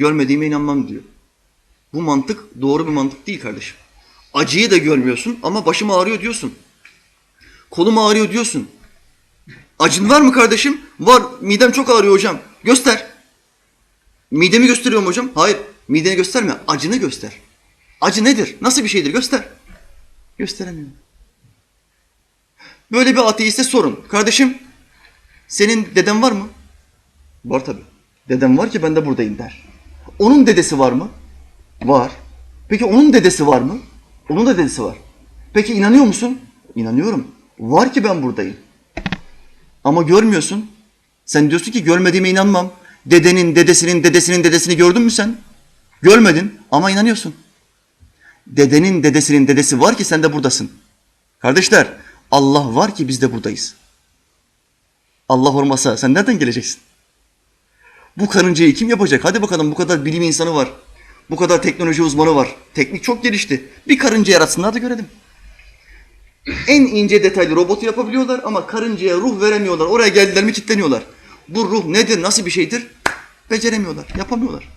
Görmediğime inanmam diyor. Bu mantık doğru bir mantık değil kardeşim. Acıyı da görmüyorsun ama başım ağrıyor diyorsun. Kolum ağrıyor diyorsun. Acın var mı kardeşim? Var. Midem çok ağrıyor hocam. Göster. Midemi gösteriyorum hocam. Hayır. Mideni gösterme. Acını göster. Acı nedir? Nasıl bir şeydir? Göster. Gösteremiyorum. Böyle bir ateiste sorun. Kardeşim senin deden var mı? Var tabii. Dedem var ki ben de buradayım der. Onun dedesi var mı? Var. Peki onun dedesi var mı? Onun da dedesi var. Peki inanıyor musun? İnanıyorum. Var ki ben buradayım. Ama görmüyorsun. Sen diyorsun ki görmediğime inanmam. Dedenin, dedesinin, dedesinin dedesini gördün mü sen? Görmedin ama inanıyorsun. Dedenin, dedesinin dedesi var ki sen de buradasın. Kardeşler, Allah var ki biz de buradayız. Allah olmasa sen nereden geleceksin? Bu karıncayı kim yapacak? Hadi bakalım bu kadar bilim insanı var. Bu kadar teknoloji uzmanı var. Teknik çok gelişti. Bir karınca yaratsınlar da görelim. En ince detaylı robotu yapabiliyorlar ama karıncaya ruh veremiyorlar. Oraya geldiler mi kilitleniyorlar. Bu ruh nedir, nasıl bir şeydir? Beceremiyorlar, yapamıyorlar.